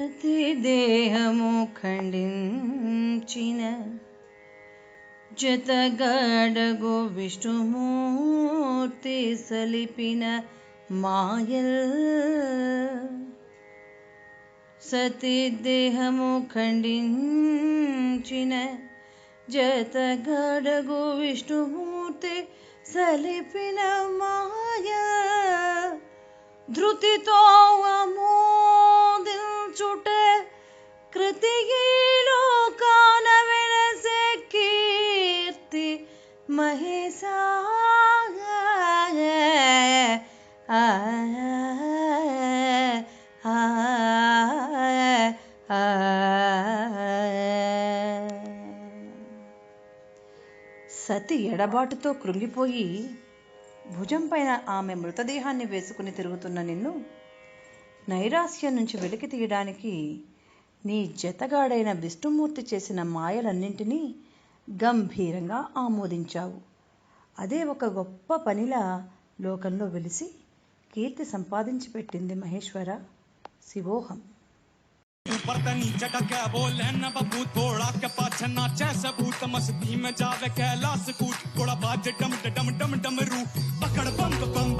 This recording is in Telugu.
ప్రతి దేహము ఖండించిన జతగడగు విష్ణుమూర్తి సలిపిన మాయల్ సతి దేహము ఖండించిన జతగడగు విష్ణుమూర్తి సలిపిన మాయ ధృతితో కృతిలో వెలసే కీర్తి మహేశ ఆ, ఆ, ఆ, సతి ఎడబాటుతో కృంగిపోయి భుజం పైన ఆమె మృతదేహాన్ని వేసుకుని తిరుగుతున్న నిన్ను నైరాస్యం నుంచి వెలికి తీయడానికి నీ జతగాడైన విష్ణుమూర్తి చేసిన మాయలన్నింటినీ గంభీరంగా ఆమోదించావు అదే ఒక గొప్ప పనిలా లోకంలో వెలిసి కీర్తి సంపాదించి పెట్టింది మహేశ్వర శివోహం ऊपर तनी चटक के बोले न बबू थोड़ा के पाछे नाचे सबूत मस्ती में जावे कैलाश कूट थोड़ा बाज डम डम डम डम रू पकड़ बम बम बम बम